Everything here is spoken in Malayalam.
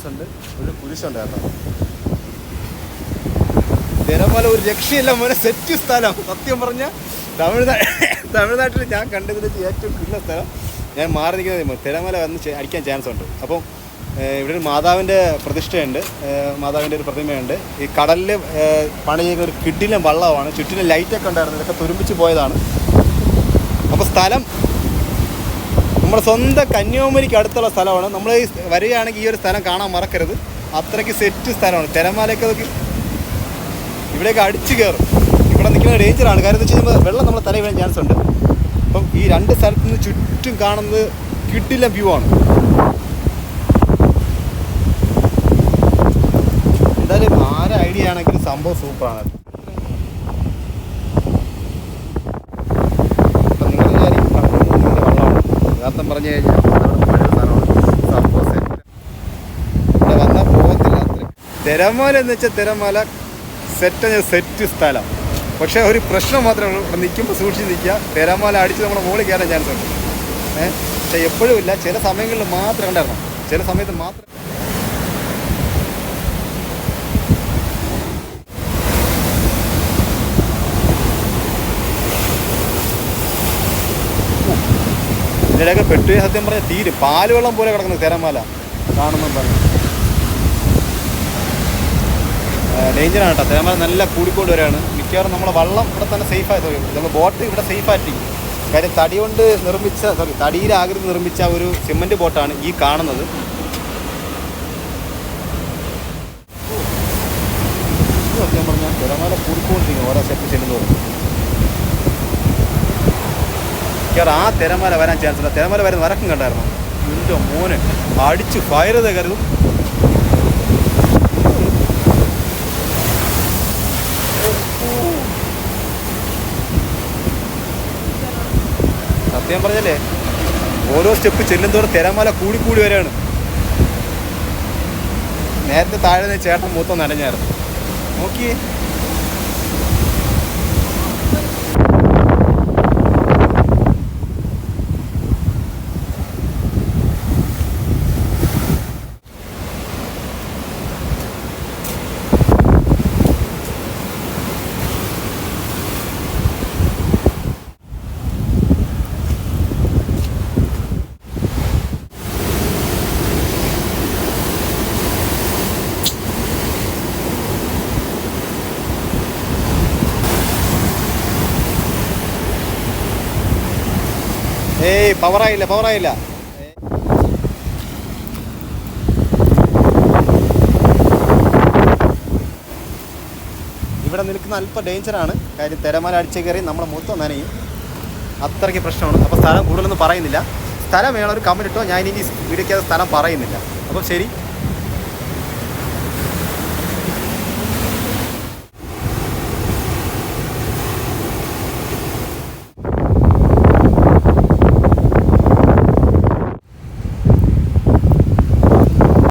ആംബുലൻസ് ഉണ്ട്. ഒരു കുരിശുണ്ട് കേട്ടോ. ഒരു രക്ഷയില്ല മോനെ സെറ്റ് സ്ഥലം. സത്യം പറഞ്ഞാൽ തമിഴ്നാട് തമിഴ്നാട്ടിൽ ഞാൻ കണ്ടതിൽ ഏറ്റവും കിട്ടുന്ന സ്ഥലം ഞാൻ മാറി നിൽക്കുന്നത് തിരമല വന്ന് അടിക്കാൻ ചാൻസ് ഉണ്ട്. അപ്പോൾ ഇവിടെ ഒരു മാതാവിന്റെ പ്രതിഷ്ഠയുണ്ട്. മാതാവിന്റെ ഒരു പ്രതിമയുണ്ട്. ഈ കടലിൽ പണി ചെയ്യുന്ന ഒരു കിഡിലും വള്ളമാണ്. ചുറ്റിലും ലൈറ്റൊക്കെ ഉണ്ടായിരുന്നു. ഇതൊക്കെ തുരുമ്പിച്ച് പോയതാണ്. അപ്പോൾ സ്ഥലം നമ്മുടെ സ്വന്തം കന്യാകുമരിക്ക് അടുത്തുള്ള സ്ഥലമാണ്. നമ്മൾ വരികയാണെങ്കിൽ ഈ ഒരു സ്ഥലം കാണാൻ മറക്കരുത്. അത്രയ്ക്ക് സെറ്റ് സ്ഥലമാണ്. തിരമാലയൊക്കെ നോക്കി ഇവിടെയൊക്കെ അടിച്ചു കയറും ഇവിടെ നിൽക്കുന്ന ഡേഞ്ചറാണ് കാര്യം എന്ന് വെച്ച് കഴിഞ്ഞാൽ വെള്ളം നമ്മുടെ തലയിൽ വീഴാൻ ചാൻസ് ഉണ്ട്. അപ്പം ഈ രണ്ട് സ്ഥലത്തു നിന്ന് ചുറ്റും കാണുന്നത് കിട്ടില്ല വ്യൂ ആണ്. എന്തായാലും ആരെ ഐഡിയ ആണെങ്കിലും സംഭവം സൂപ്പറാണ് അപ്പം നിങ്ങൾ വിചാരിക്കും കടലിൽ വെള്ളമാണ് യഥാർത്ഥം പറഞ്ഞു കഴിഞ്ഞാൽ പോകത്തില്ല തിരമാല എന്ന് വെച്ചാൽ തിരമാല സെറ്റ് സെറ്റ് സ്ഥലം. പക്ഷേ ഒരു പ്രശ്നം മാത്രമേ ഉള്ളൂ. ഇവിടെ നിൽക്കുമ്പോൾ സൂക്ഷിച്ച് നിൽക്കുക. തിരമാല അടിച്ച് നമ്മുടെ മുകളിൽ കയറാൻ ചാൻസ് ഉണ്ട്. ഏഹ് പക്ഷേ എപ്പോഴും ഇല്ല. ചില സമയങ്ങളിൽ മാത്രം കണ്ടായിരുന്നു. ചില സമയത്ത് മാത്രം ഇതിലൊക്കെ പെട്ടു സത്യം പറഞ്ഞാൽ തീരും. പാൽ വെള്ളം പോലെ കിടക്കുന്ന തിരമാല കാണുമ്പോൾ പറഞ്ഞു ഡേഞ്ചറാണ് കേട്ടോ. തിരമാല നല്ല കൂടിക്കൊണ്ട് വരികയാണ് മിക്കവാറും നമ്മളെ വള്ളം ഇവിടെ തന്നെ സേഫായി സോറി നമ്മൾ ബോട്ട് ഇവിടെ സേഫായിട്ട് കാര്യം തടി കൊണ്ട് നിർമ്മിച്ച സോറി തടിയിലാകൃതി നിർമ്മിച്ച ഒരു സിമന്റ് ബോട്ടാണ് ഈ കാണുന്നത് ഇത് സത്യം പറഞ്ഞാൽ തിരമാല കൂടിക്കൊണ്ടിരിക്കും ഓരോ സ്റ്റെപ്പ് ചെല്ലുന്നതോറും മിക്കവാറും ആ തിരമാല വരാൻ ചാൻസ് ഉണ്ട് തിരമാല വരുന്ന വരക്കും കണ്ടായിരുന്നു? എന്റെ മോന് അടിച്ച് ഫയർ തകരുന്നു സത്യം പറഞ്ഞല്ലേ ഓരോ സ്റ്റെപ്പ് ചെല്ലുന്തോറും തിരമാല കൂടിക്കൂടി കൂടി വരികയാണ്. നേരത്തെ താഴെ നിന്ന് ചേട്ടൻ മൂത്തം നനഞ്ഞായിരുന്നു. നോക്കിയേ. ഏയ് പവറായില്ല പവറായില്ല ഇവിടെ നിൽക്കുന്ന അല്പം ഡേഞ്ചറാണ് കാര്യം തിരമാല അടിച്ച് കയറി നമ്മൾ മൊത്തം നനയും. അത്രയ്ക്ക് പ്രശ്നമാണ്. അപ്പോൾ സ്ഥലം കൂടുതലൊന്നും പറയുന്നില്ല. സ്ഥലം വേണം? ഒരു കമന്റ് ഇട്ടോ. ഞാൻ ഇനി വീഡിയോയ്ക്ക് സ്ഥലം പറയുന്നില്ല. അപ്പോൾ ശരി.